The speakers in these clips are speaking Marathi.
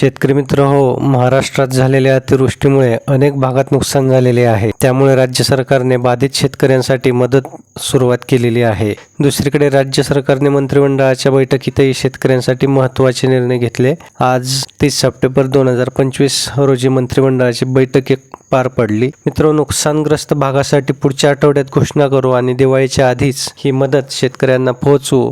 शेतकरी मित्र हो महाराष्ट्रात झालेल्या अतिवृष्टीमुळे अनेक भागात नुकसान झालेले आहे. त्यामुळे राज्य सरकारने बाधित शेतकऱ्यांसाठी मदत सुरुवात केलेली आहे. दुसरीकडे राज्य सरकारने मंत्रिमंडळाच्या बैठकीतही शेतकऱ्यांसाठी महत्त्वाचे निर्णय घेतले. आज तीस सप्टेंबर दोन हजार पंचवीस रोजी मंत्रिमंडळाची बैठक पार पडली. मित्र नुकसानग्रस्त भागासाठी पुढच्या आठवड्यात घोषणा करू आणि दिवाळीच्या आधीच ही मदत शेतकऱ्यांना पोहोचवू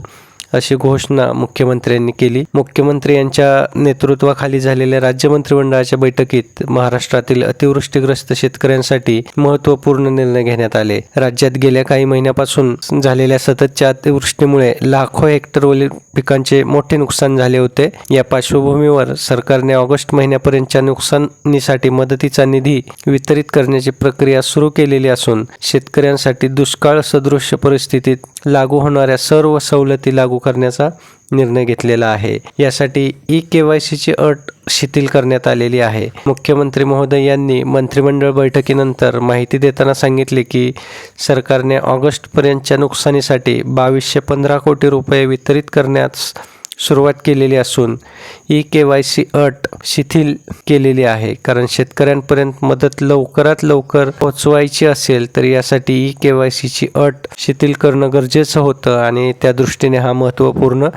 अशी घोषणा मुख्यमंत्र्यांनी केली. मुख्यमंत्री यांच्या नेतृत्वाखाली झालेल्या राज्य मंत्रिमंडळाच्या बैठकीत महाराष्ट्रातील अतिवृष्टीग्रस्त शेतकऱ्यांसाठी महत्त्वपूर्ण निर्णय घेण्यात आले. राज्यात गेल्या काही महिन्यापासून झालेल्या सततच्या अतिवृष्टीमुळे लाखो हेक्टरवरील पिकांचे मोठे नुकसान झाले होते. या पार्श्वभूमीवर सरकारने ऑगस्ट महिन्यापर्यंतच्या नुकसानीसाठी मदतीचा निधी वितरित करण्याची प्रक्रिया सुरू केलेली असून शेतकऱ्यांसाठी दुष्काळ सदृश्य परिस्थितीत लागू होणाऱ्या सर्व सवलती लागू करण्याचा निर्णय घेतलेला आहे. यासाठी ई के वाय सीची अट शिथिल करण्यात आलेली आहे. मुख्यमंत्री महोदय यांनी मंत्रिमंडळ बैठकीनंतर माहिती देताना सांगितले की सरकारने ऑगस्टपर्यंतच्या नुकसानीसाठी बावीसशे पंधरा कोटी रुपये वितरित करण्यास सुरुवात केलेली असून ई के वाय सी अट शिथिल केलेली आहे. कारण शेतकऱ्यांपर्यंत मदत लवकरात लवकर पोचवायची असेल तर यासाठी ई के वाय सीची अट शिथिल करणं गरजेचं होतं आणि त्या दृष्टीने हा महत्त्वपूर्ण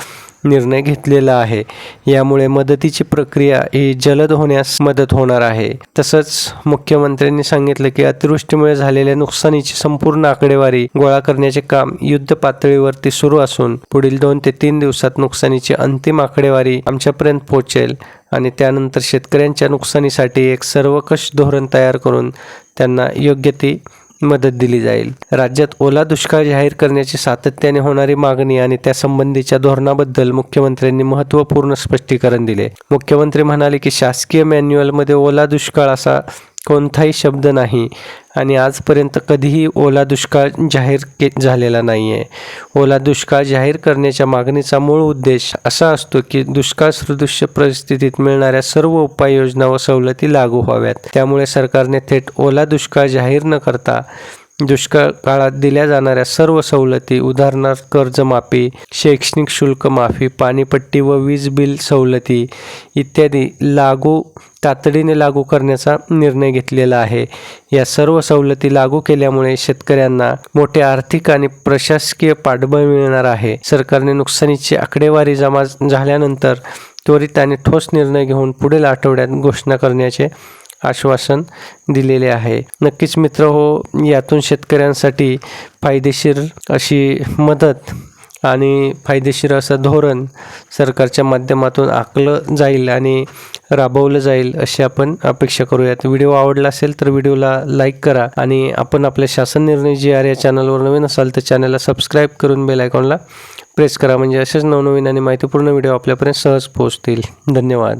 निर्णय घेतलेला आहे. यामुळे मदतीची प्रक्रिया ही जलद होण्यास मदत होणार आहे. तसंच मुख्यमंत्र्यांनी सांगितलं की अतिवृष्टीमुळे झालेल्या नुकसानीची संपूर्ण आकडेवारी गोळा करण्याचे काम युद्ध पातळीवरती सुरू असून पुढील दोन ते तीन दिवसात नुकसानीची अंतिम आकडेवारी आमच्यापर्यंत पोहोचेल आणि त्यानंतर शेतकऱ्यांच्या नुकसानीसाठी एक सर्वकष धोरण तयार करून त्यांना योग्य ती मदत दिली जाईल. राज्यात ओला दुष्काळ जाहीर करण्याची सातत्याने होणारी मागणी आणि त्यासंबंधीच्या धोरणाबद्दल मुख्यमंत्र्यांनी महत्त्वपूर्ण स्पष्टीकरण दिले. मुख्यमंत्री म्हणाले की शासकीय मॅन्युअलमध्ये ओला दुष्काळ असा कोणताही शब्द नाही. आणि आजपर्यंत कधीही ओला दुष्काळ जाहीर के झालेला नाही आहे ओला दुष्काळ जाहीर करण्याच्या मागणीचा मूळ उद्देश असा असतो की दुष्काळ सदृश्य परिस्थितीत मिळणाऱ्या सर्व उपाययोजना व सवलती लागू व्हाव्यात. त्यामुळे सरकारने थेट ओला दुष्काळ जाहीर न करता दुष्काळ काळात दिल्या जाणाऱ्या सर्व सवलती उदाहरणार्थ कर्जमाफी शैक्षणिक शुल्क माफी पाणीपट्टी व वीज बिल सवलती इत्यादी लागू तातडीने लागू करण्याचा निर्णय घेतलेला आहे. या सर्व सवलती लागू केल्यामुळे शेतकऱ्यांना मोठे आर्थिक आणि प्रशासकीय पाठबळ मिळणार आहे. सरकारने नुकसानीची आकडेवारी जमा झाल्यानंतर त्वरित आणि ठोस निर्णय घेऊन पुढील आठवड्यात घोषणा करण्याचे आश्वासन दिलेले आहे. नक्कीच मित्र हो यातून शेतकऱ्यांसाठी फायदेशीर अशी मदत आणि फायदेशीर असं धोरण सरकारच्या माध्यमातून आखलं जाईल आणि राबवलं जाईल अशी आपण अपेक्षा करूयात. व्हिडिओ आवडला असेल तर व्हिडिओला लाईक करा आणि आपण आपल्या शासन निर्णय जी आर या चॅनलवर नवीन असाल तर चॅनलला सबस्क्राईब करून बेल आयकॉनला प्रेस करा. म्हणजे असेच नवनवीन आणि माहितीपूर्ण व्हिडिओ आपल्यापर्यंत सहज पोहोचतील. धन्यवाद.